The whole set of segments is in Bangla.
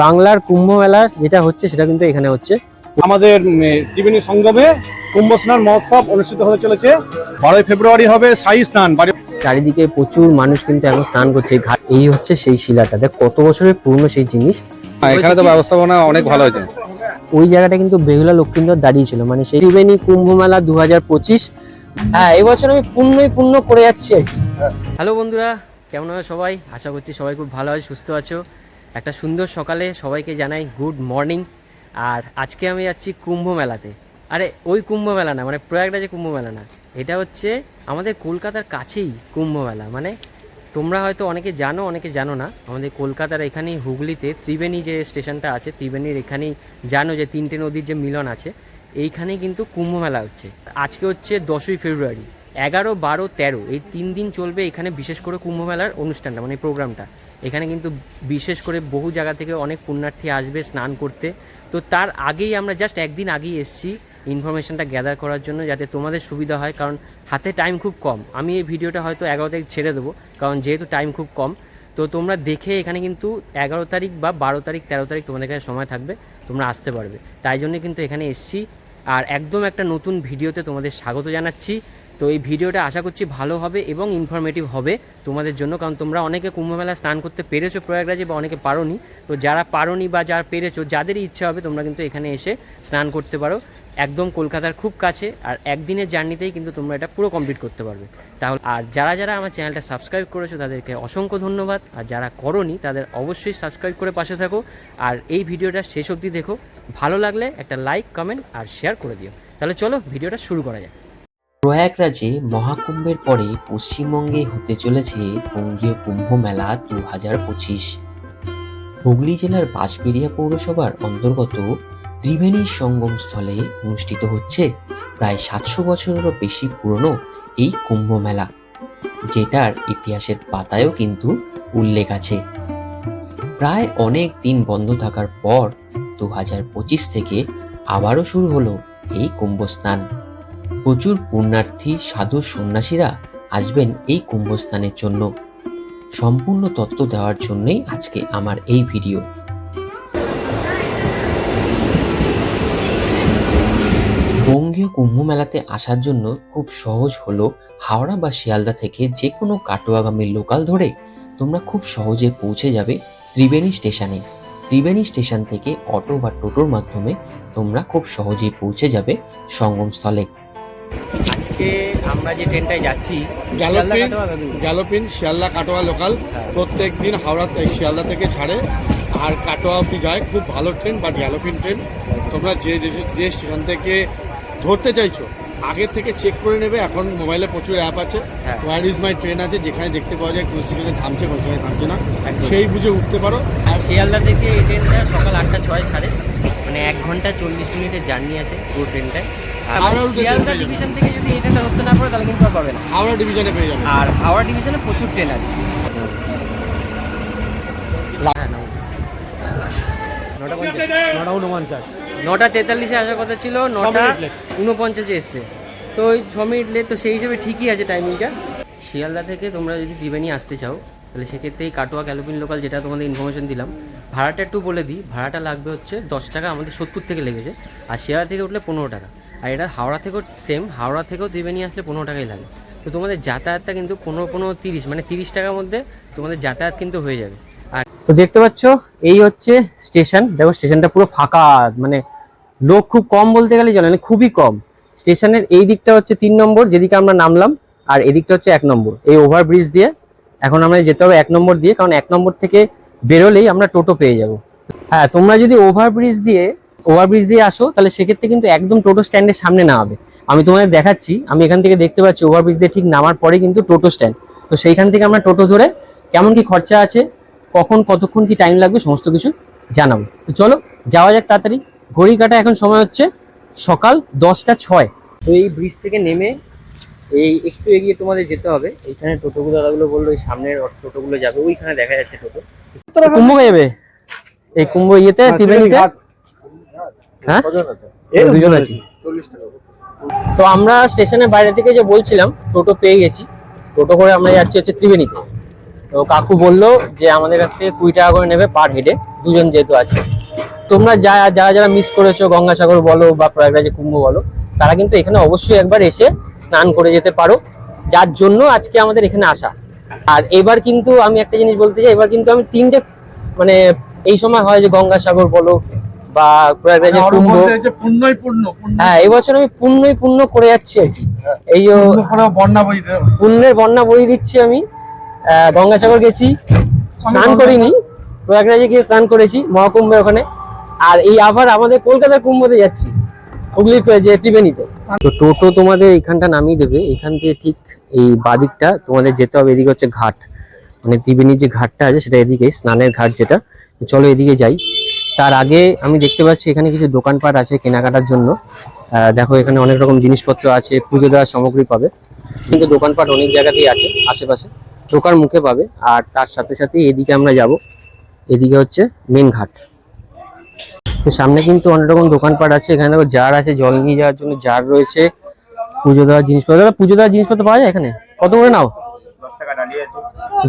বাংলার কুম্ভ মেলা যেটা হচ্ছে সেটা কিন্তু এখানে হচ্ছে। আমাদের ত্রিবেণী সঙ্গমে কুম্ভ স্নান মহোৎসব অনুষ্ঠিত হতে চলেছে। বারোই ফেব্রুয়ারি হবে সাই স্নান। চারিদিকে প্রচুর মানুষ কিন্তু এখন স্নান করছে। এই হচ্ছে সেই শিলাটা। দেখ কত বছরের পুরনো সেই জিনিস। হ্যাঁ, এখানে তো ব্যবস্থাপনা অনেক ভালো হয়েছে। ওই জায়গাটা কিন্তু বেহুলা লক্ষ্মীন্দর দাঁড়িয়েছিল। মানে সেই ত্রিবেণী কুম্ভ মেলা দু হাজার পঁচিশ। হ্যাঁ এবছর আমি পূর্ণই পূর্ণ করে যাচ্ছি আর কি। হ্যালো বন্ধুরা কেমন আছো সবাই? আশা করছি সবাই খুব ভালো আছে সুস্থ আছো। একটা সুন্দর সকালে সবাইকে জানাই গুড মর্নিং। আর আজকে আমি যাচ্ছি কুম্ভ মেলাতে। আরে, ওই কুম্ভ মেলা না মানে প্রয়াগরাজে কুম্ভ মেলা না। এটা হচ্ছে আমাদের কলকাতার কাছেই কুম্ভ মেলা। মানে তোমরা হয়তো অনেকে জানো অনেকে জানো না। আমাদের কলকাতার এখানেই হুগলিতে ত্রিবেণী যে স্টেশনটা আছে, ত্রিবেণীর এখানেই জানো যে তিনটে নদীর যে মিলন আছে এইখানেই কিন্তু কুম্ভ মেলা হচ্ছে। আজকে হচ্ছে দশই ফেব্রুয়ারি, এগারো, বারো, তেরো, এই তিন দিন চলবে এখানে বিশেষ করে কুম্ভ মেলার অনুষ্ঠানটা মানে প্রোগ্রামটা। এখানে কিন্তু বিশেষ করে বহু জায়গা থেকে অনেক পুণ্যার্থী আসবে স্নান করতে। তো তার আগেই আমরা জাস্ট একদিন আগেই এসেছি ইনফরমেশনটা গ্যাদার করার জন্য যাতে তোমাদের সুবিধা হয়, কারণ হাতে টাইম খুব কম। আমি এই ভিডিওটা হয়তো এগারো তারিখ ছেড়ে দেবো, কারণ যেহেতু টাইম খুব কম। তো তোমরা দেখে এখানে কিন্তু এগারো তারিখ বা বারো তারিখ, তেরো তারিখ তোমাদের কাছে সময় থাকবে, তোমরা আসতে পারবে। তাই জন্য কিন্তু এখানে এসছি। আর একদম একটা নতুন ভিডিওতে তোমাদের স্বাগত জানাচ্ছি। তো এই ভিডিওটা আশা করছি ভালো হবে এবং ইনফরমেটিভ হবে তোমাদের জন্য, কারণ তোমরা অনেকে কুম্ভমেলা স্নান করতে পেরেছ প্রয়াগরাজে বা অনেকে পারোনি। তো যারা পারোনি বা যারা পেরেছ যাদেরই ইচ্ছা হবে তোমরা কিন্তু এখানে এসে স্নান করতে পারো। একদম কলকাতার খুব কাছে আর একদিনের জার্নিতেই কিন্তু তোমরা এটা পুরো কমপ্লিট করতে পারবে। তাহলে আর যারা যারা আমার চ্যানেলটা সাবস্ক্রাইব করেছ, তাদেরকে অসংখ্য ধন্যবাদ। আর যারা করনি, তাদের অবশ্যই সাবস্ক্রাইব করে পাশে থাকো। আর এই ভিডিওটা শেষ অবধি দেখো। ভালো লাগলে একটা লাইক কমেন্ট আর শেয়ার করে দিও। তাহলে চলো ভিডিওটা শুরু করা যাক। প্রয়াগরাজে মহাকুম্ভের পরে পশ্চিমবঙ্গে হতে চলেছে বঙ্গীয় কুম্ভ মেলা দু হাজার পঁচিশ। হুগলি জেলার বাঁশবেড়িয়া পৌরসভার অন্তর্গত ত্রিবেণী সঙ্গম স্থলে অনুষ্ঠিত হচ্ছে প্রায় সাতশো বছরেরও বেশি পুরনো এই কুম্ভ মেলা যেটার ইতিহাসের পাতায়ও কিন্তু উল্লেখ আছে। প্রায় অনেক দিন বন্ধ থাকার পর দু হাজার পঁচিশ থেকে আবারও শুরু হলো এই কুম্ভ স্নান প্রচুর পুণ্যার্থী, সাধু, সন্ন্যাসীরা আসবেন এই কুম্ভস্থানের জন্য। সম্পূর্ণ তত্ত্ব দেওয়ার জন্যই আজকে আমার এই ভিডিও। বঙ্গীয় কুম্ভ মেলাতে আসার জন্য খুব সহজ হলো হাওড়া বা শিয়ালদা থেকে যে কোনো কাটোয়াগামী লোকাল ধরে তোমরা খুব সহজে পৌঁছে যাবে ত্রিবেণী স্টেশনে। ত্রিবেণী স্টেশন থেকে অটো বা টোটোর মাধ্যমে তোমরা খুব সহজেই পৌঁছে যাবে সঙ্গমস্থলে। আজকে আমরা যে ট্রেনটায় যাচ্ছি galloping galloping Sealdah Katwa local প্রত্যেক দিন হাওড়া থেকে- শিয়ালদা থেকে ছাড়ে। আর কাটোয়া অবধি যায়। খুব ভালো ট্রেন বাট গ্যালোপিন ট্রেন। তোমরা যে যে সেখান থেকে ধরতে চাইছো আগের থেকে চেক করে নেবে। এখন মোবাইলে প্রচুর অ্যাপ আছে। হ্যাঁ। ওয়ার ইজ মাই ট্রেন আছে? যেখানে দেখতে পাওয়া যায় কোন স্টেশনে থামছে কোন স্টেশনে থামছে না। সেই বুঝে উঠতে পারো। আর শিয়ালদা থেকে এই ট্রেনটা সকাল আটটা ছয় ছাড়ে। মানে এক ঘণ্টা চল্লিশ মিনিটের জার্নি আছে পুরো ট্রেনটায় শিয়ালদা ডিভিশন থেকে যদি এই ট্রেনটা ধরতে না পারে তাহলে কিন্তু আর পাবে না। হাওড়া ডিভিশনে পেয়ে যাবে। আর হাওড়া ডিভিশনে প্রচুর ট্রেন আছে। হ্যাঁ, নটা উনপঞ্চাশ। নটা তেতাল্লিশে আসার কথা ছিল নটা উনপঞ্চাশে এসছে। তো ওই ছ মিনিট লেট তো সেই হিসেবে ঠিকই আছে টাইমিংটা শিয়ালদা থেকে তোমরা যদি ত্রিবেণী আসতে চাও তাহলে সেক্ষেত্রে এই কাটোয়া ক্যালোপিন লোকাল যেটা তোমাদের ইনফরমেশন দিলাম ভাড়াটা একটু বলে দিই। ভাড়াটা লাগবে হচ্ছে দশ টাকা আমাদের সত্তর থেকে লেগেছে। আর শিয়ালদা থেকে উঠলে পনেরো টাকা। আর এটা হাওড়া থেকেও সেম হাওড়া থেকেও ত্রিবেণী আসলে পনেরো টাকাই লাগে। তো তোমাদের যাতায়াতটা কিন্তু পনেরো পনেরো, তিরিশ মানে তিরিশ টাকার মধ্যে তোমাদের যাতায়াত কিন্তু হয়ে যাবে। আর তো দেখতে পাচ্ছ, এই হচ্ছে স্টেশন। দেখো, স্টেশনটা পুরো ফাঁকা মানে লোক খুব কম বলতে গেলে চলে মানে খুবই কম। স্টেশনের এই দিকটা হচ্ছে তিন নম্বর, যেদিকে আমরা নামলাম, আর এদিকটা হচ্ছে এক নম্বর। এই ওভারব্রিজ দিয়ে এখন আমরা যেতে হবে এক নম্বর দিয়ে, কারণ এক নম্বর থেকে বেরোলেই আমরা টোটো পেয়ে যাব। হ্যাঁ তোমরা যদি ওভারব্রিজ দিয়ে ওভারব্রিজ দিয়ে আসো তাহলে সেক্ষেত্রে কিন্তু একদম টোটো স্ট্যান্ডের সামনে না হবে আমি তোমাদের দেখাচ্ছি আমি এখান থেকে দেখতে পাচ্ছি ওভারব্রিজ দিয়ে ঠিক নামার পরে কিন্তু টোটো স্ট্যান্ড। তো সেইখান থেকে আমরা টোটো ধরে কেমন কি খরচা আছে কখন কতক্ষণ কি টাইম লাগবে সমস্ত কিছু জানাব। তো চলো যাওয়া যাক তাড়াতাড়ি। ঘড়ি কাটা এখন সময় হচ্ছে সকাল দশটা ছয়। তো এই ব্রিজ থেকে নেমে এই একটু এগিয়ে তোমাদের যেতে হবে। এইখানে টোটোগুলো দাদাগুলো বলল এই সামনের টোটোগুলো যাবে। ওইখানে দেখা যাচ্ছে টোটো। কুম্ভ যাবে। এই কুম্ভ ইয়েতে ত্রিবেণীতে। হ্যাঁ? দুজন আছি। তো আমরা স্টেশনের বাইরে থেকে যে বলছিলাম টোটো পেয়ে গেছি। টোটো করে আমরা যাচ্ছি হচ্ছে ত্রিবেণীতে। তো কাকু বলল যে আমাদের কাছ থেকে কুড়ি টাকা করে নেবে পার হেডে দুজন যেহেতু আছে। তোমরা যা যারা যারা মিস করেছ গঙ্গাসাগর বলো বা প্রয়াগরাজে কুম্ভ বলো তারা কিন্তু এখানে অবশ্যই একবার এসে স্নান করে যেতে পারো। যার জন্য আজকে আমাদের এখানে আসা। আর এবার কিন্তু আমি একটা জিনিস বলতে চাই এবার কিন্তু আমি তিনটে মানে এই সময় হয় যে গঙ্গাসাগর বলো বা পূর্ণ পূর্ণ হ্যাঁ এই বছর আমি পূর্ণই পূর্ণ করে যাচ্ছি আর কি। এই যে পূর্ণ করে বন্যা বইতে পুণ্যের বন্যা বই দিচ্ছি আমি। গঙ্গাসাগর গেছি। স্নান করিনি। প্রয়াগরাজে গিয়ে স্নান করেছি মহাকুম্ভে ওখানে। আর এই আবার আমাদের কলকাতার কুম্ভতে যাচ্ছি হুগলি যে ত্রিবেণীতে। তো টোটো তোমাদের এখানটা নামিয়ে দেবে। এখান থেকে ঠিক এই বাদিকটা তোমাদের যেতে হবে। এদিকে হচ্ছে ঘাট। মানে ত্রিবেণীর যে ঘাটটা আছে সেটা এদিকে স্নানের ঘাট যেটা। চলো এদিকে যাই। তার আগে আমি দেখতে পাচ্ছি এখানে কিছু দোকানপাট আছে কেনাকাটার জন্য। দেখো এখানে অনেক রকম জিনিসপত্র আছে পুজো দেওয়ার সামগ্রী পাবে। কিন্তু দোকানপাট অনেক জায়গাতেই আছে আশেপাশে। ঢোকার মুখে পাবে। আর তার সাথে সাথে এদিকে আমরা যাব। এদিকে হচ্ছে মেন ঘাট। তো সামনে কিন্তু অনেক রকম দোকানপাট আছে। এখানে দেখো জার আছে জল নিয়ে যাওয়ার জন্য জার রয়েছে পুজো দেওয়ার জিনিসপত্র। দাদা পুজো দেওয়ার জিনিসপত্র পাওয়া যায় এখানে? কত করে নাও?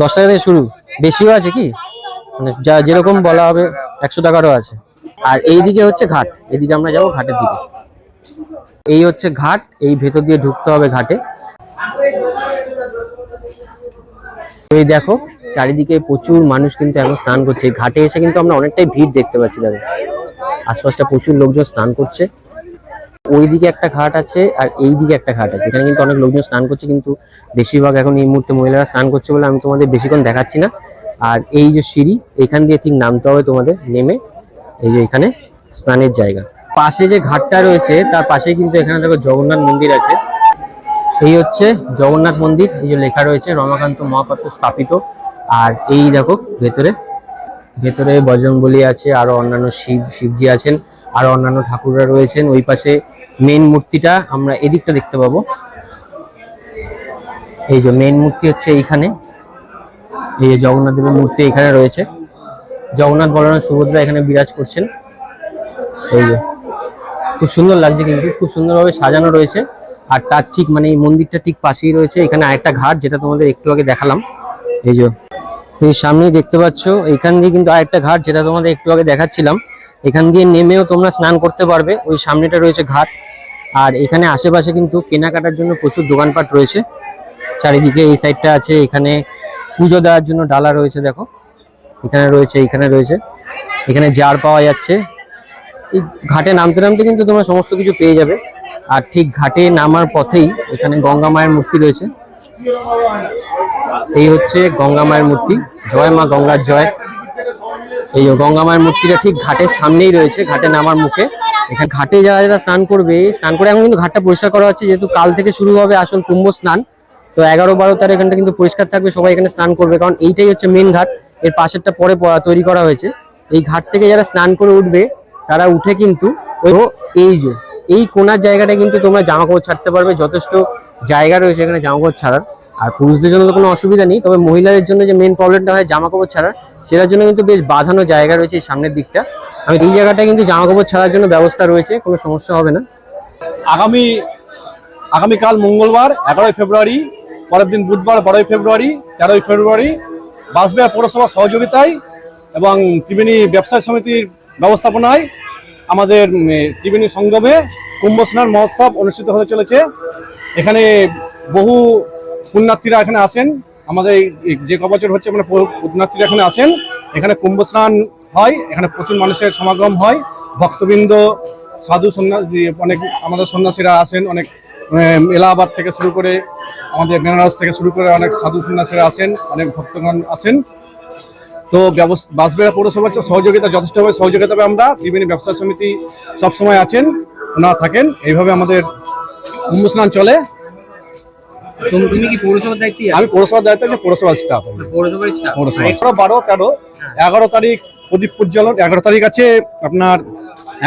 দশ টাকা থেকে শুরু। বেশিও আছে কি? মানে যা যেরকম বলা হবে, একশো টাকারও আছে। আর এই দিকে হচ্ছে ঘাট। এদিকে আমরা যাব ঘাটের দিকে। এই হচ্ছে ঘাট, এই ভেতর দিয়ে ঢুকতে হবে ঘাটে। এই দেখো, চারিদিকে প্রচুর মানুষ কিন্তু এখন স্নান করছে। ঘাটে এসে কিন্তু আমরা অনেকটাই ভিড় দেখতে পাচ্ছি, দেখো। আশপাশটা প্রচুর লোকজন স্নান করছে। ওইদিকে একটা ঘাট আছে আর এই দিকে একটা ঘাট আছে। এখানে কিন্তু অনেক লোকজন স্নান করছে, কিন্তু বেশিরভাগ এখন এই মুহূর্তে মহিলারা স্নান করছে বলে আমি তোমাদের বেশিক্ষণ দেখাচ্ছি না। আর এই যে সিঁড়ি, এখান দিয়ে ঠিক নামতে হবে তোমাদের, নেমে। এই যে এখানে স্নানের জায়গা। পাশে যে ঘাটটা রয়েছে, তার পাশে কিন্তু এখানে দেখো জগন্নাথ মন্দির আছে। এই হচ্ছে জগন্নাথ মন্দির, এই যে লেখা রয়েছে, রমাকান্ত মহাপাত্র স্থাপিত। আর এই দেখো, ভেতরে ভেতরে বজরংবলী আছে, আরও অন্যান্য শিব, শিবজি আছেন, আরও অন্যান্য ঠাকুররা রয়েছেন। ওই পাশে মেন মূর্তিটা আমরা এদিকটা দেখতে পাবো। এই যে মেন মূর্তি হচ্ছে এইখানে। এই জগন্নাথ দেবের মূর্তি এখানে রয়েছে। জগন্নাথ বলরাম সুভদ্রা এখানে বিরাজ করছেন। এই যে, খুব সুন্দর লাগছে কিন্তু, খুব সুন্দরভাবে সাজানো রয়েছে। আর তার ঠিক মানে এই মন্দিরটা ঠিক পাশেই রয়েছে। এখানে আরেকটা ঘাট যেটা তোমাদের একটু আগে দেখালাম। এই যে, এই সামনেই দেখতে পাচ্ছ, এখান দিয়ে কিন্তু আরেকটা ঘাট যেটা তোমাদের একটু আগে দেখাচ্ছিলাম। এখান দিয়ে নেমেও তোমরা স্নান করতে পারবে। ওই সামনেটা রয়েছে ঘাট। আর এখানে আশেপাশে কিন্তু কেনাকাটার জন্য প্রচুর দোকানপাট রয়েছে। চারিদিকে এই সাইডটা আছে, এখানে পুজো দেওয়ার জন্য ডালা রয়েছে, দেখো। এখানে রয়েছে এখানে রয়েছে। এখানে জার পাওয়া যাচ্ছে। এই ঘাটে নামতে নামতে কিন্তু তোমরা সমস্ত কিছু পেয়ে যাবে। আর ঠিক ঘাটে নামার পথেই এখানে গঙ্গা মায়ের মূর্তি রয়েছে। এই হচ্ছে গঙ্গা মায়ের মূর্তি। জয় মা গঙ্গার জয়। এই গঙ্গা মায়ের মূর্তিটা ঠিক ঘাটের সামনেই রয়েছে, ঘাটে নামার মুখে। এখানে ঘাটে যারা যারা স্নান করবে, স্নান করে এখন কিন্তু ঘাটটা পরিষ্কার করা হচ্ছে, যেহেতু কাল থেকে শুরু হবে আসল কুম্ভ স্নান। তো এগারো বারো তার এখানটা কিন্তু পরিষ্কার থাকবে, সবাই এখানে স্নান করবে। কারণ এইটাই হচ্ছে মেন ঘাট, এর পাশেরটা পরে তৈরি করা হয়েছে। এই ঘাট থেকে যারা স্নান করে উঠবে, তারা উঠে কিন্তু এই যে, এই কোনার জায়গাটা কিন্তু তোমরা জামা কাপড় ছাড়তে পারবে, যথেষ্ট জায়গা রয়েছে এখানে জামা কাপড় ছাড়ার। আর পুরুষদের জন্য তো কোনো অসুবিধা নেই, তবে মহিলাদের জন্য যে মেন প্রবলেমটা হয় জামা কাপড় ছাড়ার, সেটার জন্য কিন্তু বেশ বাঁধানো জায়গা রয়েছে এই সামনের দিকটা। আমি এই জায়গাটা কিন্তু জামা কাপড় ছাড়ার জন্য ব্যবস্থা রয়েছে, কোনো সমস্যা হবে না। আগামী, আগামীকাল মঙ্গলবার, এগারোই ফেব্রুয়ারি পরের দিন বুধবার বারোই ফেব্রুয়ারি, তেরোই ফেব্রুয়ারি বাসবেয়া পৌরসভার সহযোগিতায় এবং ত্রিবেণী ব্যবসায় সমিতির ব্যবস্থাপনায় আমাদের ত্রিবেণী সঙ্গমে কুম্ভ স্নান মহোৎসব অনুষ্ঠিত হতে চলেছে। এখানে বহু পুণ্যার্থীরা এখানে আসেন। আমাদের যে কবছর হচ্ছে মানে পুণ্যার্থীরা এখানে আসেন। এখানে কুম্ভ স্নান হয়, এখানে প্রচুর মানুষের সমাগম হয়। ভক্তবৃন্দ, সাধু সন্ন্যাসী, অনেক আমাদের সন্ন্যাসীরা আসেন, অনেক এলাহাবাদ থেকে শুরু করে আমাদের বেনারস থেকে শুরু করে অনেক সাধু সন্ন্যাসীরা আসেন অনেক ভক্তগণ আসেন তো ব্যবস্থা বাসবেড়া পৌরসভার সহযোগিতা যথেষ্টভাবে সহযোগিতা পাবে আমরা। ত্রিবেণী ব্যবসা সমিতি সবসময় আছেন ওনারা থাকেন। এইভাবে আমাদের কুম্ভ স্নান চলে তুমি কি পৌরসভার দায়িত্বে আমি পৌরসভার দায়িত্ব পৌরসভার স্টাফ পৌরসভার স্টাফ পৌরসভা বারো তেরো? এগারো তারিখ প্রদীপ প্রজ্বলন এগারো তারিখ আছে আপনার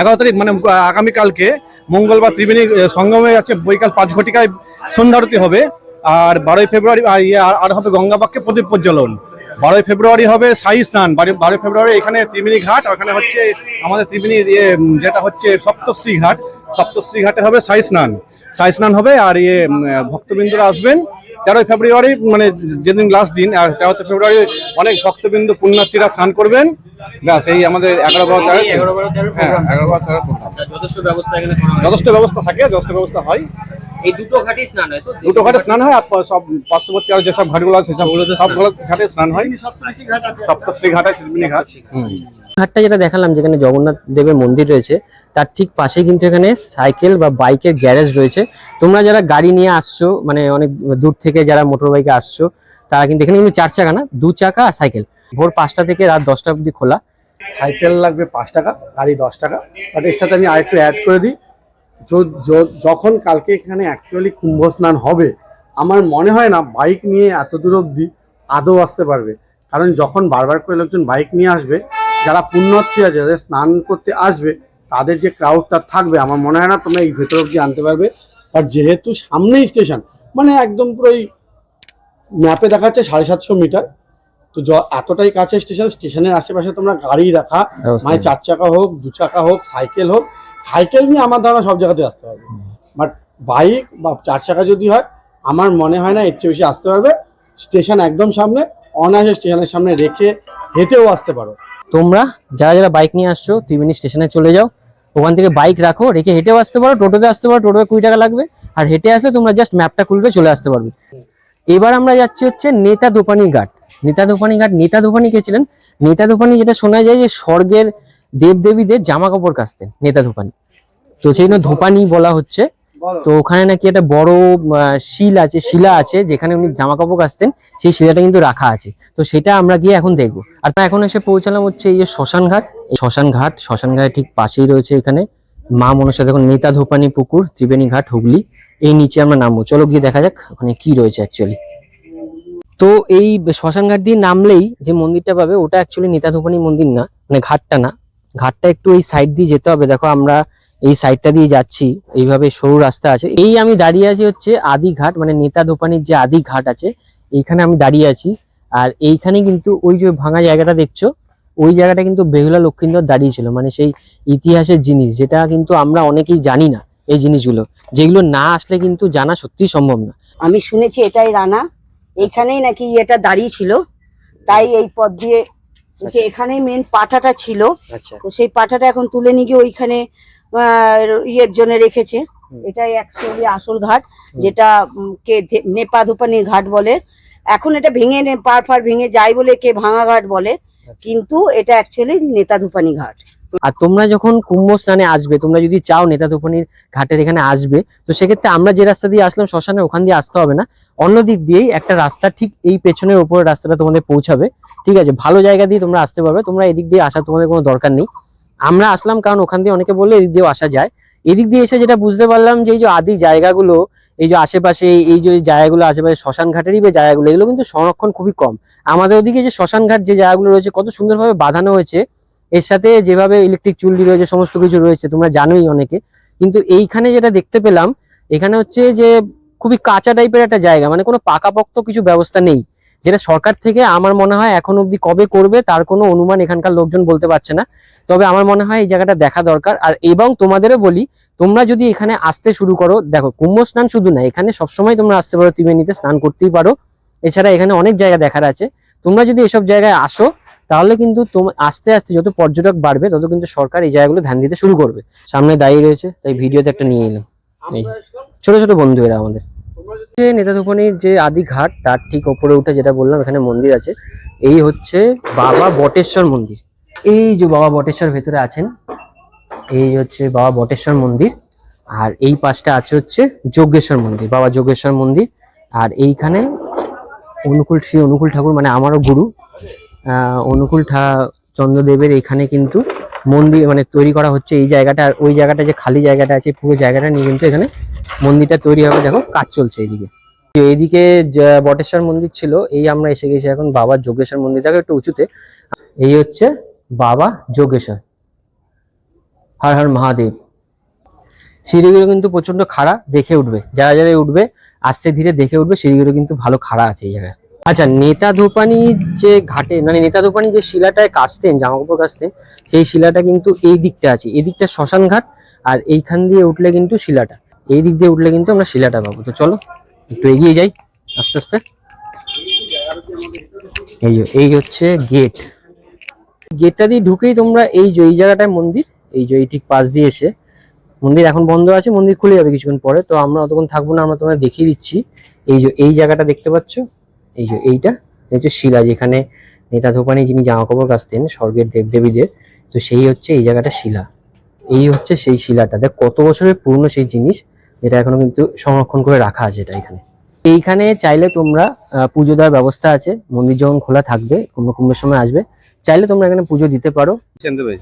এগারো তারিখ মানে আগামীকালকে মঙ্গলবার ত্রিবেণী সঙ্গমে আছে বৈকাল পাঁচ ঘটিকায় সন্ধ্যারতি হবে। আর বারোই ফেব্রুয়ারি আর ইয়ে আর- হবে গঙ্গাবাক্যে প্রদীপ প্রজ্বলন। বারোই ফেব্রুয়ারি হবে সাই স্নান। বারো- বারোই ফেব্রুয়ারি এখানে ত্রিবেণী ঘাট ওখানে হচ্ছে আমাদের ত্রিবেণীর ইয়ে যেটা হচ্ছে সপ্তশ্রী ঘাট। সপ্তশ্রী ঘাটে হবে সাই স্নান। সাই স্নান হবে, আর ইয়ে ভক্তবৃন্দরা আসবেন। তেরোই ফেব্রুয়ারি মানে যেদিন লাস্ট দিন আর তেরোই ফেব্রুয়ারি অনেক ভক্তবিন্দু পুণ্যার্থীরা স্নান করবেন। ব্যাস এই আমাদের এগারো বারো তেরো এই এগারো বারো তেরো হ্যাঁ এগারো বারো তেরো আচ্ছা যথেষ্ট ব্যবস্থা এখানে করা হয়। যথেষ্ট ব্যবস্থা থাকে যথেষ্ট ব্যবস্থা হয়। এই দুটো ঘাটই স্নান হয় তো? দুটো ঘাটে স্নান হয় আর সব পার্শ্ববর্তী আর যেসব ঘাটগুলো আছে সেসব সব ঘাটে স্নান হয়। সপ্তশ্রী ঘাট আছে। ঘাট। হুম। ঘাটটা যেটা দেখালাম, যেখানে জগন্নাথ দেবের মন্দির রয়েছে, তার ঠিক পাশে কিন্তু এখানে সাইকেল বা বাইকের গ্যারেজ রয়েছে। তোমরা যারা গাড়ি নিয়ে আসছো মানে অনেক দূর থেকে যারা মোটর বাইকে আসছো, তারা কিন্তু এখানে কিন্তু চার চাকা না, দু চাকা আর সাইকেল। ভোর পাঁচটা থেকে রাত দশটা অবধি খোলা। সাইকেল লাগবে পাঁচ টাকা, গাড়ি দশ টাকা। বাট এর সাথে আমি আরেকটু অ্যাড করে দিই যখন কালকে এখানে অ্যাকচুয়ালি কুম্ভ স্নান হবে, আমার মনে হয় না বাইক নিয়ে এত দূর অবধি আদৌ আসতে পারবে। কারণ যখন বারবার করে লোকজন বাইক নিয়ে আসবে যারা পুণ্যার্থী আছে যাদের স্নান করতে আসবে তাদের যে ক্রাউডটা থাকবে আমার মনে হয় না তোমরা এই ভেতর অবধি আনতে পারবে। আর যেহেতু সামনেই স্টেশন মানে একদম পুরো পুরোই ম্যাপে দেখাচ্ছে সাড়ে সাতশো মিটার তো এতটাই কাছে স্টেশন স্টেশনের আশেপাশে তোমরা গাড়ি রাখা মানে চার চাকা হোক দু চাকা হোক সাইকেল হোক সাইকেল নিয়ে আমার ধারণা সব জায়গাতে আসতে পারবে বাট বাইক বা চার চাকা যদি হয় আমার মনে হয় না এর চেয়ে বেশি আসতে পারবে। স্টেশন একদম সামনে অনায়াসে স্টেশনের সামনে রেখে হেঁটেও আসতে পারো। তোমরা যারা যারা বাইক নিয়ে আসছো, ত্রিবেণী স্টেশনে চলে যাও। ওখান থেকে বাইক রাখো, রেখে হেঁটেও আসতে পারো, টোটোতে আসতে পারো, টোটোতে কুড়ি টাকা লাগবে। আর হেঁটে আসলে তোমরা জাস্ট ম্যাপটা খুলবে, চলে আসতে পারবে। এবার আমরা যাচ্ছি হচ্ছে নেতা দোপানি ঘাট। নেতা দোপানি ঘাট, নেতা দোপানি কে ছিলেন? নেতা দোপানি যেটা শোনা যায় যে স্বর্গের দেবদেবীদের জামা কাপড় কাচতেন, নেতা দোপানি। তো সেই জন্য ধোপানি বলা হচ্ছে। তো ওখানে নাকি একটা বড় শিল আছে, শিলা আছে, যেখানে উনি জামা কাপড় কাচতেন, সেই শিলাটা কিন্তু রাখা আছে। তো সেটা আমরা গিয়ে এখন দেখব। আর এখন এসে পৌঁছালাম হচ্ছে এই যে শ্মশান ঘাট। এই শ্মশান ঘাট, শ্মশান ঘাটের ঠিক পাশেই রয়েছে এখানে মা মনসা দেখুন নেতা ধোপানি পুকুর, ত্রিবেণী ঘাট, হুগলি। এই নিচে আমরা নামবো। চলো গিয়ে দেখা যাক ওখানে কি রয়েছে অ্যাকচুয়ালি তো এই শ্মশান ঘাট দিয়ে নামলেই যে মন্দিরটা পাবে, ওটা অ্যাকচুয়ালি নেতা ধোপানি মন্দির না মানে ঘাটটা না। ঘাটটা একটু এই সাইড দিয়ে যেতে হবে। দেখো আমরা এই সাইডটা দিয়ে যাচ্ছি এইভাবে সরু রাস্তা আছে। এই আমি দাঁড়িয়ে আছি হচ্ছে আদি ঘাট মানে নেতা দোপানির যে আদি ঘাট আছে এইখানে আমি দাঁড়িয়ে আছি। আর এইখানে কিন্তু ওই যে ভাঙা জায়গাটা দেখছ ওই জায়গাটা কিন্তু বেহুলা লক্ষিন্দর দাঁড়িয়ে ছিল মানে সেই ইতিহাসের জিনিস যেটা কিন্তু আমরা অনেকেই জানি না এই জিনিসগুলো। যেগুলো না আসলে কিন্তু জানা সত্যিই সম্ভব না। আমি শুনেছি এটাই রানা এখানেই নাকি এটা দাঁড়িয়ে ছিল তাই এই পথ দিয়ে যে এখানেই মেন পাঠাটা ছিল আচ্ছা। তো সেই পাঠাটা এখন তুলে নিয়ে গিয়ে ওইখানে ইয়ের জন্য রেখেছে। এটাই অ্যাকচুয়ালি আসল ঘাট যেটা কে নেপা ধুপানির ঘাট বলে। এখন এটা ভেঙে পার ফার ভেঙে যায় বলে কে ভাঙা ঘাট বলে কিন্তু এটা অ্যাকচুয়ালি নেতা ধুপানি ঘাট। আর তোমরা যখন কুম্ভ স্নানে আসবে তোমরা যদি চাও নেতা দোপানির ঘাটের এখানে আসবে তো সেক্ষেত্রে আমরা যে রাস্তা দিয়ে আসলাম শ্মশানে ওখান দিয়ে আসতে হবে না। অন্য দিক দিয়েই একটা রাস্তা ঠিক এই পেছনের উপরের রাস্তাটা তোমাদের পৌঁছাবে। ঠিক আছে ভালো জায়গা দিয়ে তোমরা আসতে পারবে। তোমরা এদিক দিয়ে আসার তোমাদের কোনো দরকার নেই। আমরা আসলাম কারণ ওখান দিয়ে অনেকে বললে এদিক দিয়েও আসা যায়। এদিক দিয়ে এসে যেটা বুঝতে পারলাম যে এই যে আদি জায়গাগুলো, এই যে আশেপাশে, এই যে জায়গাগুলো, আশেপাশে শ্মশান ঘাটেরই যে জায়গাগুলো, এগুলো কিন্তু সংরক্ষণ খুবই কম। আমাদের ওদিকে যে শ্মশান ঘাট যে জায়গাগুলো রয়েছে, কত সুন্দরভাবে বাঁধানো হয়েছে। এর সাথে যেভাবে ইলেকট্রিক চুল্লি রয়েছে, সমস্ত কিছু রয়েছে, তোমরা জানোই অনেকে। কিন্তু এইখানে যেটা দেখতে পেলাম, এখানে হচ্ছে যে খুবই কাঁচা টাইপের একটা জায়গা মানে কোনো পাকাপোক্ত কিছু ব্যবস্থা নেই। যেটা সরকার থেকে আমার মনে হয় এখন অবধি কবে করবে তার কোনো অনুমান এখানকার লোকজন বলতে পারছে না। তবে আমার মনে হয় এই জায়গাটা দেখা দরকার। আর এবং তোমাদেরও বলি তোমরা যদি এখানে আসতে শুরু করো দেখো কুম্ভ স্নান শুধু না এখানে সবসময় তোমরা আসতে পারো ত্রিবেণীতে স্নান করতেই পারো। এছাড়া এখানে অনেক জায়গা দেখার আছে। তোমরা যদি এসব জায়গায় আসো তাহলে কিন্তু আস্তে আস্তে যত পর্যটক বাড়বে তত কিন্তু সরকার এই জায়গাগুলো ধ্যান দিতে শুরু করবে। সামনে দাঁড়িয়ে রয়েছে তাই ভিডিওতে একটা নিয়ে এলাম। ছোট ছোট বন্ধু এরা আমাদের। যে নেতাধুপনির যে আদি ঘাট, তার ঠিক ওপরে উঠে যেটা বললাম, এখানে মন্দির আছে। এই হচ্ছে বাবা বটেশ্বর মন্দির। এই যে বাবা বটেশ্বর ভেতরে আছেন, এই হচ্ছে বাবা বটেশ্বর মন্দির। আর এই পাশটা আছে হচ্ছে যজ্ঞেশ্বর মন্দির, বাবা যজ্ঞেশ্বর মন্দির। আর এইখানে অনুকূল শ্রী অনুকূল ঠাকুর মানে আমারও গুরু অনুকূল চন্দ্রদেবের এখানে কিন্তু মন্দির মানে তৈরি করা হচ্ছে এই জায়গাটা। আর ওই জায়গাটা যে খালি জায়গাটা আছে, পুরো জায়গাটা নিয়ে কিন্তু এখানে মন্দিরটা তৈরি হবে। দেখো, কাজ চলছে এইদিকে। এইদিকে বটেশ্বর মন্দির ছিল, এই আমরা এসে গেছি এখন বাবা যোগেশ্বর মন্দির। দেখো একটু উঁচুতে। এই হচ্ছে বাবা যোগেশ্বর। হর হর মহাদেব। সিঁড়িগুলো কিন্তু প্রচণ্ড খাড়া, দেখে উঠবে। যারা যারা উঠবে, আস্তে ধীরে দেখে উঠবে, সিঁড়িগুলো কিন্তু ভালো খাড়া আছে এই জায়গায়। আচ্ছা নেতা ধোপানি যে ঘাটে মানে নেতা ধোপানি যে শিলাটায় কাচতেন জামা কাপড় কাচতেন, সেই শিলাটা কিন্তু এই দিকটা আছে। এই দিকটা শ্মশান ঘাট আর এইখান দিয়ে উঠলে কিন্তু শিলাটা। এই দিক দিয়ে উঠলে কিন্তু আমরা শিলাটা পাবো। তো চলো, একটু এগিয়ে যাই, আস্তে আস্তে। এই যে, এই হচ্ছে গেট। গেটটা দিয়ে ঢুকেই তোমরা এই যে, এই জায়গাটায় মন্দির, এই যে, এই ঠিক পাশ দিয়ে এসে। মন্দির এখন বন্ধ আছে, মন্দির খুলে যাবে কিছুক্ষণ পরে। তো আমরা অতক্ষণ থাকব না, আমরা তোমাদের দেখিয়ে দিচ্ছি। এই যে, এই জায়গাটা দেখতে পাচ্ছ? এই যে এইটা এই হচ্ছে শিলা যেখানে নেতা ধোপানি যিনি জামা কাপড় কাচতেন স্বর্গের দেবদেবীদের তো সেই হচ্ছে এই জায়গাটা শিলা। এই হচ্ছে সেই শিলাটা। দেখ কত বছরের পুরনো সেই জিনিস যেটা এখনও কিন্তু সংরক্ষণ করে রাখা আছে এটা এখানে। এইখানে চাইলে তোমরা পুজো দেওয়ার ব্যবস্থা আছে মন্দির যখন খোলা থাকবে কুম্ভ কুম্ভের সময় আসবে চাইলে তোমরা এখানে পুজো দিতে পারো।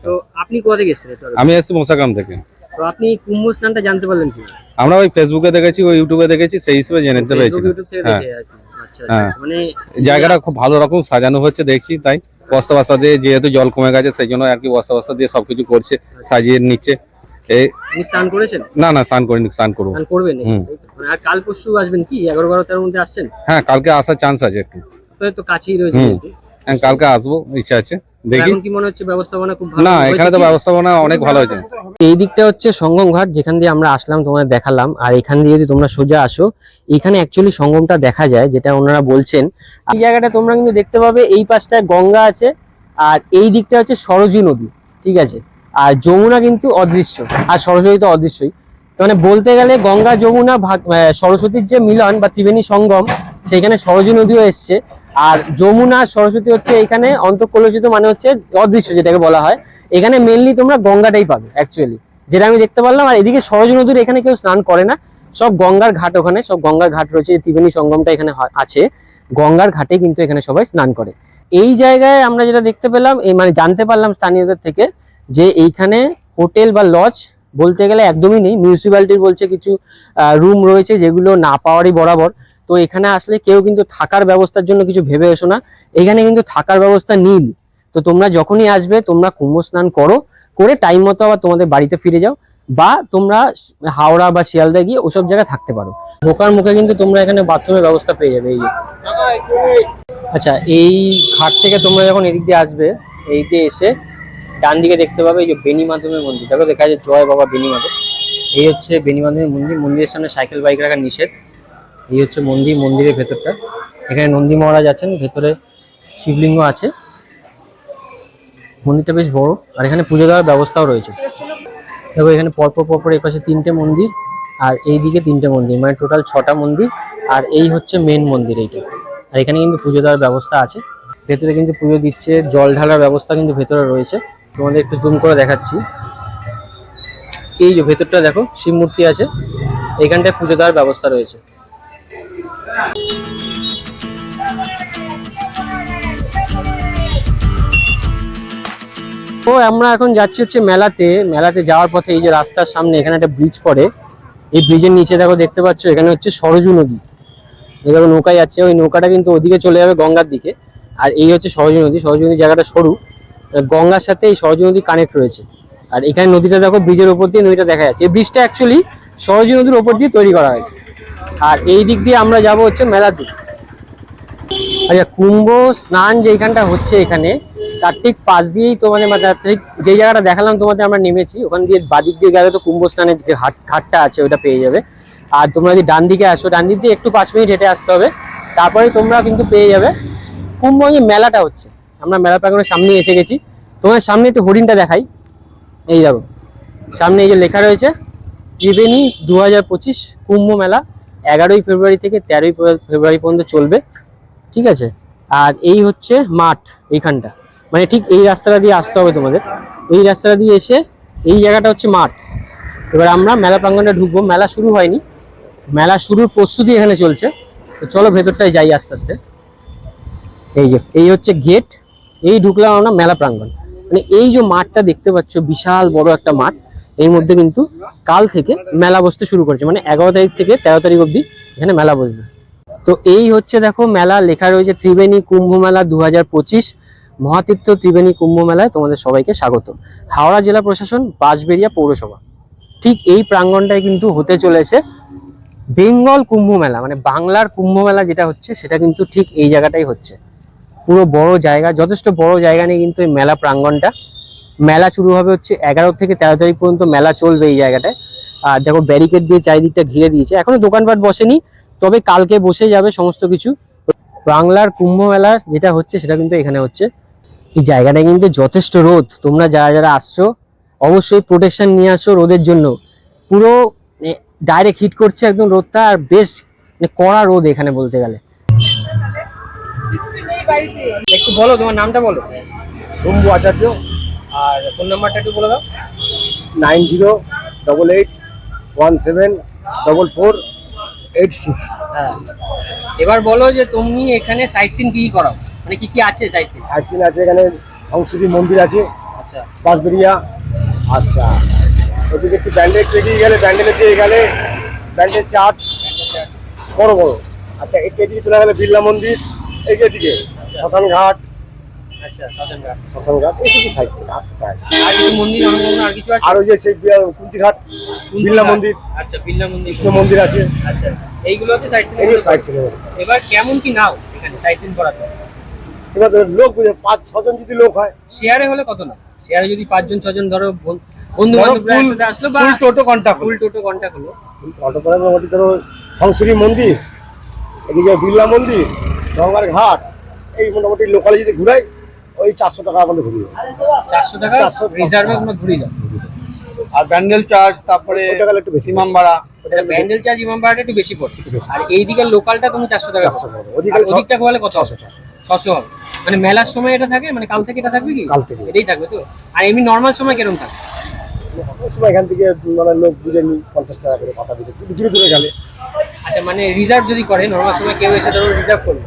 তো আপনি কোথা থেকে এসেছিলেন? আমি এসেছি থেকে। তো আপনি কুম্ভ স্নানটা জানতে পারলেন কি আমরা ওই ফেসবুকে দেখেছি ওই ইউটিউবে দেখেছি সেই হিসেবে জেনে নিতে পেরেছি। আচ্ছা হ্যাঁ। আচ্ছা। মানে জায়গাটা খুব ভালো রকম সাজানো হচ্ছে দেখছি তাই। বস্তা বস্তা দিয়ে যেহেতু জল কমে গেছে সেই জন্য আর কি বস্তা বস্তা দিয়ে সবকিছু করছে সাজিয়ে নিচ্ছে। স্নান করেছেন? না না স্নান করিনি স্নান করব। করবেন। মানে আর কাল পরশু আসবেন কি? এগারো বারো তেরোর মধ্যে আসছেন? হ্যাঁ কালকে আসার চান্স আছে একটু। তো কাছেই রয়েছে। হ্যাঁ কালকে আসব ইচ্ছা আছে। দেখি। এখন কি মনে হচ্ছে ব্যবস্থাপনা খুব ভালো না হয়েছে এখানে তো কি? ব্যবস্থাপনা অনেক ভালো হয়েছে। এই দিকটা হচ্ছে সঙ্গম ঘাট যেখান দিয়ে আমরা আসলাম তোমাদের দেখালাম। আর এখান দিয়ে যদি তোমরা সোজা আসো এখানে অ্যাকচুয়ালি সঙ্গমটা দেখা যায় যেটা ওনারা বলছেন। এই জায়গাটা তোমরা কিন্তু দেখতে পাবে এই পাশটায় গঙ্গা আছে আর এই দিকটা হচ্ছে সরজী নদী ঠিক আছে? আর যমুনা কিন্তু অদৃশ্য আর সরস্বতী তো অদৃশ্যই। মানে বলতে গেলে গঙ্গা যমুনা ভাগ আহ, সরস্বতীর যে মিলন বা ত্রিবেণী সঙ্গম সেখানে সরজী নদীও এসছে। আর যমুনা, সরস্বতী হচ্ছে এখানে অন্তঃকলসিত মানে হচ্ছে অদৃশ্য যেটাকে বলা হয়। এখানে মেনলি তোমরা গঙ্গাটাই পাবে অ্যাকচুয়ালি যেটা আমি দেখতে পারলাম, আর এদিকে সরজ নদীর এখানে কেউ স্নান করে না। সব গঙ্গার ঘাট ওখানে, সব গঙ্গার ঘাট রয়েছে, ত্রিবেণী সঙ্গমটা এখানে আছে। গঙ্গার ঘাটে কিন্তু এখানে সবাই স্নান করে। এই জায়গায় আমরা যেটা দেখতে পেলাম, এই মানে জানতে পারলাম স্থানীয়দের থেকে যে এইখানে হোটেল বা লজ বলতে গেলে একদমই নেই। মিউনিসিপ্যালিটির বলছে কিছু রুম রয়েছে যেগুলো না পাওয়ারই বরাবর। তো এখানে আসলে কেউ কিন্তু থাকার ব্যবস্থার জন্য কিছু ভেবে এসো না। এখানে কিন্তু থাকার ব্যবস্থা নীল। তো তোমরা যখনই আসবে, তোমরা কুম্ভ স্নান করো, করে টাইম মতো আবার তোমাদের বাড়িতে ফিরে যাও বা তোমরা হাওড়া বা শিয়ালদা গিয়ে ওসব জায়গায় থাকতে পারো। ঢোকার মুখে কিন্তু তোমরা এখানে বাথরুমের ব্যবস্থা পেয়ে যাবে এই যে। আচ্ছা এই ঘাট থেকে তোমরা যখন এদিক দিয়ে আসবে, এই দিয়ে এসে ডান দিকে দেখতে পাবে এই যে বেনি মাধবের মন্দির। দেখো, দেখা যায় জয় বাবা বেনি মাধব। এই হচ্ছে বেনি মাধবের মন্দির। মন্দিরের সামনে সাইকেল, বাইক রাখা নিষেধ। এই হচ্ছে মন্দির, মন্দিরের ভেতরটা। এখানে নন্দী মহারাজ আছেন, ভেতরে শিবলিঙ্গ আছে। মন্দিরটা বেশ বড়, আর এখানে পুজো দেওয়ার ব্যবস্থাও রয়েছে। দেখো, এখানে পরপর পরপর এই পাশে তিনটে মন্দির, আর এই দিকে তিনটে মন্দির মানে টোটাল ছটা মন্দির, আর এই হচ্ছে মেন মন্দির এইটা। আর এখানে কিন্তু পুজো দেওয়ার ব্যবস্থা আছে। ভেতরে কিন্তু পুজো দিচ্ছে, জল ঢালার ব্যবস্থা কিন্তু ভেতরে রয়েছে। তোমাদের একটু জুম করে দেখাচ্ছি। এই যে ভেতরটা দেখো, শিব মূর্তি আছে। এখানটায় পুজো দেওয়ার ব্যবস্থা রয়েছে। তো আমরা এখন যাচ্ছি হচ্ছে মেলাতে। মেলাতে যাওয়ার পথে এই যে রাস্তার সামনে এখানে একটা ব্রিজ পড়ে। এই ব্রিজের নিচে দেখো দেখতে পাচ্ছ, এখানে হচ্ছে সরজু নদী। এই দেখো যাচ্ছে। ওই নৌকাটা কিন্তু ওদিকে চলে যাবে গঙ্গার দিকে। আর এই হচ্ছে সরজু নদী। সরজু নদী জায়গাটা সরু। গঙ্গার সাথে এই সরজু নদী কানেক্ট রয়েছে। আর এখানে নদীটা দেখো ব্রিজের ওপর দিয়ে নদীটা দেখা যাচ্ছে। এই ব্রিজটা অ্যাকচুয়ালি সরজু নদীর ওপর দিয়ে তৈরি করা হয়েছে। আর এই দিক দিয়ে আমরা যাব হচ্ছে মেলার দিকে আচ্ছা কুম্ভ স্নান যেখানটা হচ্ছে এখানে, তার ঠিক পাশ দিয়েই তোমাদের মানে ঠিক যে জায়গাটা দেখালাম তোমাদের আমরা নেমেছি, ওখান দিয়ে বাদিক দিয়ে গেলে তো কুম্ভ স্নানের যে ঘাট ঘাটটা আছে ওটা পেয়ে যাবে। আর তোমরা যদি ডান দিকে আসো, ডান দিক দিয়ে একটু পাঁচ মিনিট হেঁটে আসতে হবে, তারপরে তোমরা কিন্তু পেয়ে যাবে কুম্ভ যে মেলাটা হচ্ছে। আমরা মেলা প্রাঙ্গণের সামনে এসে গেছি। তোমাদের সামনে একটু হরিণটা দেখাই। এই দেখো, সামনে এই যে লেখা রয়েছে, ত্রিবেণী দু হাজার পঁচিশ কুম্ভ মেলা। এগারোই ফেব্রুয়ারি থেকে তেরোই ফেব্রুয়ারি পর্যন্ত চলবে। ঠিক আছে? আর এই হচ্ছে মাঠ এইখানটা। মানে ঠিক এই রাস্তাটা দিয়ে আসতে হবে তোমাদের। এই রাস্তাটা দিয়ে এসে এই জায়গাটা হচ্ছে মাঠ। এবার আমরা মেলা প্রাঙ্গণে ঢুকবো। মেলা শুরু হয়নি। মেলা শুরুর প্রস্তুতি এখানে চলছে। তো চলো ভেতরটায় যাই আস্তে আস্তে। এই যে, এই হচ্ছে গেট এই ঢুকলাম আমরা মেলা প্রাঙ্গণ। মানে এই যে মাঠটা দেখতে পাচ্ছ, বিশাল বড় একটা মাঠ। এর মধ্যে কিন্তু কাল থেকে মেলা বসতে শুরু করেছে। মানে এগারো তারিখ থেকে তেরো তারিখ অবধি এখানে মেলা বসবে। তো এই হচ্ছে দেখো মেলা, লেখা রয়েছে ত্রিবেণী কুম্ভ মেলা দু হাজার পঁচিশ, মহাতীর্থ ত্রিবেণী কুম্ভ মেলায় তোমাদের সবাইকে স্বাগত। হাওড়া জেলা প্রশাসন, বাঁশবেড়িয়া পৌরসভা। ঠিক এই প্রাঙ্গণটায় কিন্তু হতে চলেছে বেঙ্গল কুম্ভ মেলা মানে বাংলার কুম্ভ মেলা যেটা হচ্ছে, সেটা কিন্তু ঠিক এই জায়গাটাই হচ্ছে। পুরো বড় জায়গা, যথেষ্ট বড় জায়গা নিয়ে কিন্তু এই মেলা প্রাঙ্গণটা মেলা শুরু হবে হচ্ছে এগারো থেকে তেরো তারিখ পর্যন্ত মেলা চলবে এই জায়গাটায়। আর দেখো ব্যারিকেড দিয়ে চারিদিকটা ঘিরে দিয়েছে। এখনও দোকানপাট বসেনি তবে কালকে বসে যাবে সমস্ত কিছু। বাংলার কুম্ভ মেলা যেটা হচ্ছে সেটা কিন্তু এখানে হচ্ছে। এই জায়গাটা কিন্তু যথেষ্ট রোদ। তোমরা যারা যারা আসছো অবশ্যই প্রোটেকশন নিয়ে আসো রোদের জন্য। পুরো ডাইরেক্ট হিট করছে একদম রোদটা আর বেশ মানে কড়া রোদ এখানে বলতে গেলে। একটু বলো তোমার নামটা বলো। শম্ভু আচার্য। আর ফোন নাম্বারটা একটু বলে দাও। Nine zero double eight one seven double four eight six. হ্যাঁ। এবার বলো যে তুমি এখানে সাইট সিন কি কি করাও? মানে কি কি আছে সাইট সিন সাইট সিন আছে এখানে ধ্বংসুরি মন্দির আছে আচ্ছা। বাঁশবেরিয়া আচ্ছা। ওদিকে একটু ব্যান্ডেল পেরিয়ে গেলে ব্যান্ডেলে দিয়ে গেলে ব্যান্ডেল চার্চ বড় বড়। আচ্ছা একটু এদিকে চলে গেলে বিড়লা মন্দির এদিকে শ্মশান ঘাট শ্মশানঘাট সাইট সিন আর কোথায় আছে? আর কিছু মন্দির আর কিছু আছে? আর ওই যে সেই বিড়লা মন্দির আচ্ছা বিল্লা মন্দির। কৃষ্ণ মন্দির আছে। আচ্ছা আচ্ছা। এইগুলো হচ্ছে সাইট সিন এগুলো সাইট সিন এবার কেমন কি নাও এখানে সিন করাতে এবার লোক পাঁচ ছজন যদি লোক হয়। শেয়ারে হলে কত না শেয়ারে যদি পাঁচজন ছজন ধরো বন- বন্ধু ধরো বান্ধবরা একসাথে আসলো বা full toto contact full toto contact হলো। অটো করে মোটামুটি ধরো হংসুরি মন্দির এদিকে বিড়লা মন্দির গঙ্গার ঘাট এই মোটামুটি লোকালে যদি ঘুরাই। ওই চারশো টাকা আমাদের ঘুরিয়ে চারশো টাকা 400 রিজার্ভে আমরা ঘুরে যাও আর ব্যান্ডেল চার্জ তারপরে ওটা গেলে একটু বেশি ইমাম ভাড়া। ব্যান্ডেল চার্জ ইমাম ভাড়াটা একটু বেশি পড়ে। আর এই দিকের লোকালটা তুমি চারশো টাকা চারশো ওদিকটা হলে কত? ছশো ছশো। ছশো হবে। মানে মেলার সময় এটা থাকে? মানে কাল থেকে এটা থাকবে কি? কাল থেকে। এটাই থাকবে তো? আর এমনি নর্মাল সময় কীরকম থাকে? সময় এখান থেকে মানে লোক বুঝে নি পঞ্চাশ টাকা করে কথা বুঝে দূরে দূরে গেলে। আচ্ছা মানে রিজার্ভ যদি করে নর্মাল সময় কেউ এসে ধরো রিজার্ভ করবে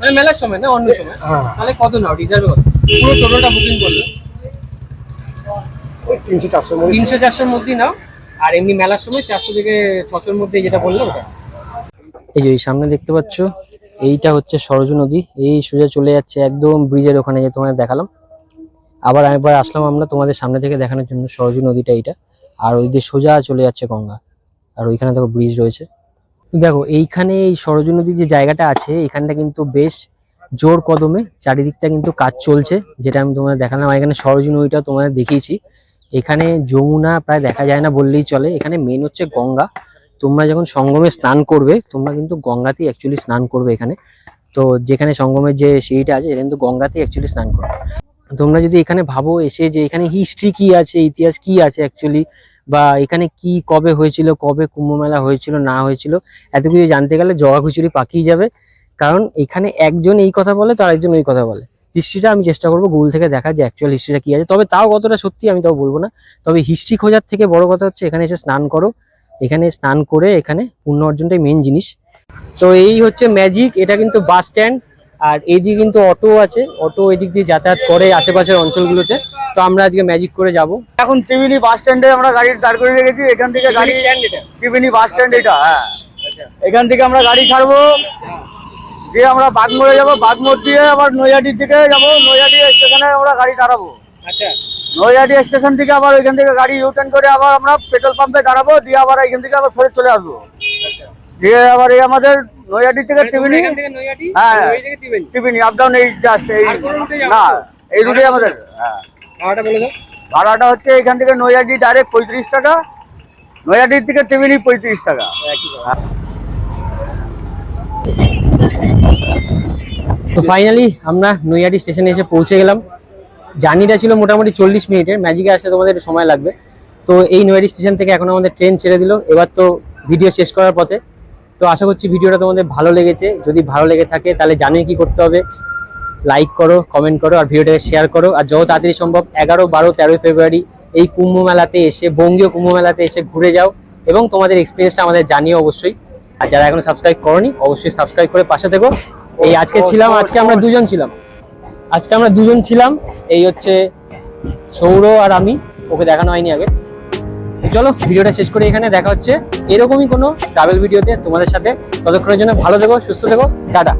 মানে মেলার সময় না অন্য সময়? হ্যাঁ। তাহলে কত নাও? রিজার্ভে কত? পুরো টোটোটা বুকিং করলে। ওই তিনশো চারশো মনে তিনশো চারশোর মধ্যেই নাও। আর এমনি মেলার সময় চারশো থেকে ছশোর মধ্যে যেটা বলল ওটা। এই যে সামনে দেখতে পাচ্ছ এইটা হচ্ছে সরজু নদী। এই সোজা চলে যাচ্ছে একদম ব্রিজের ওখানে যে তোমাদের দেখালাম। আবার একবার আসলাম আমরা তোমাদের সামনে থেকে দেখানোর জন্য সরজু নদীটা এইটা। আর ওই দিয়ে সোজা চলে যাচ্ছে গঙ্গা। আর ওইখানে দেখো ব্রিজ রয়েছে। দেখো এইখানে এই সরজু নদীর যে জায়গাটা আছে এখানটা কিন্তু বেশ জোর কদমে চারিদিকটা কিন্তু কাজ চলছে, যেটা আমি তোমাদের দেখালাম। এখানে সরজু নদীটা তোমাদের দেখিয়েছি। এখানে যমুনা প্রায় দেখা যায় না বললেই চলে। এখানে মেন হচ্ছে গঙ্গা। তোমরা যখন সঙ্গমে স্নান করবে, তোমরা কিন্তু গঙ্গাতেই অ্যাকচুয়ালি স্নান করবে এখানে। তো যেখানে সঙ্গমের যে সিঁড়িটা আছে এটা কিন্তু গঙ্গাতেই অ্যাকচুয়ালি স্নান করবে। তোমরা যদি এখানে ভাবো এসে যে এখানে হিস্ট্রি কি আছে, ইতিহাস কি আছে অ্যাকচুয়ালি বা এখানে কি কবে হয়েছিল, কবে কুম্ভ মেলা হয়েছিল, না হয়েছিল, এত কিছু জানতে গেলে জগা খিচুড়ি পাকিয়ে যাবে। কারণ এখানে একজন এই কথা বলে তো আরেকজন ওই কথা বলে। হিস্ট্রিটা আমি চেষ্টা করব গুগল থেকে দেখা যে অ্যাকচুয়াল হিস্ট্রিটা কি আছে। তবে তাও কতটা সত্যি আমি তাও বলব না। তবে হিস্ট্রি খোঁজার থেকে বড় কথা হচ্ছে এখানে এসে স্নান করো। এখানে স্নান করে এখানে পুণ্য অর্জনটাই মেন জিনিস। তো এই হচ্ছে ম্যাজিক এটা কিন্তু বাস স্ট্যান্ড আর এইদিকে কিন্তু অটো আছে। অটো এদিক দিয়ে যাতায়াত করে আশেপাশের অঞ্চলগুলোতে। তো আমরা আজকে ম্যাজিক করে যাব। এখন ত্রিবেণী বাস স্ট্যান্ডে আমরা গাড়ি দাঁড় করে রেখেছি। এখান থেকে গাড়ি স্ট্যান্ড এটা? ত্রিবেণী বাস স্ট্যান্ড এটা হ্যাঁ। আচ্ছা। এখান থেকে আমরা গাড়ি ছাড়বো। দিয়ে আমরা বাগমোড়ে যাব বাগমোড় দিয়ে আবার নৈহাটির দিকে যাব নৈহাটি স্টেশনে আমরা গাড়ি দাঁড়াবো। আচ্ছা। নৈহাটি স্টেশন থেকে আবার ওইখান থেকে গাড়ি ইউ ইউটার্ন করে আবার আমরা পেট্রোল পাম্পে দাঁড়াবো দিয়ে আবার এখান থেকে আবার ফেরত চলে আসব। দিয়ে আবার এই আমাদের নৈহাটি থেকে নৈহাটি হ্যাঁ। ত্রিবেণী। আপ ডাউন এই জাস্ট এই না এই রুটে আমাদের হ্যাঁ। ভাড়াটা হচ্ছে এখান থেকে নৈহাটি ডাইরেক্ট পঁয়ত্রিশ টাকা নৈহাটির থেকে ত্রিবেণী পঁয়ত্রিশ টাকা। তো ফাইনালি আমরা নৈহাটি স্টেশনে এসে পৌঁছে গেলাম। জার্নিটা ছিল মোটামুটি চল্লিশ মিনিটের ম্যাজিকে আসতে তোমাদের সময় লাগবে। তো এই নৈহাটি স্টেশন থেকে এখন আমাদের ট্রেন ছেড়ে দিল। এবার তো ভিডিও শেষ করার পথে। তো আশা করছি ভিডিওটা তোমাদের ভালো লেগেছে। যদি ভালো লেগে থাকে, তাহলে জানোই কি করতে হবে। লাইক করো কমেন্ট করো, আর ভিডিওটাকে শেয়ার করো। আর যত তাড়াতাড়ি সম্ভব, এগারো, বারো, তেরোই ফেব্রুয়ারি এই কুম্ভ মেলাতে এসে, বঙ্গীয় কুম্ভ মেলাতে এসে ঘুরে যাও। এবং তোমাদের এক্সপিরিয়েন্সটা আমাদের জানিও অবশ্যই। আর যারা এখনও সাবস্ক্রাইব করনি, অবশ্যই সাবস্ক্রাইব করে পাশে থেকো। এই আজকে ছিলাম, আজকে আমরা দুজন ছিলাম। আজকে আমরা দুজন ছিলাম, এই হচ্ছে সৌর আর আমি, ওকে দেখানো হয়নি আগে। চলো, ভিডিওটা শেষ করে এখানে, দেখা হচ্ছে এরকমই কোনো ট্রাভেল ভিডিওতে তোমাদের সাথে। ততক্ষণের জন্য ভালো থেকো, সুস্থ থেকো, টাটা।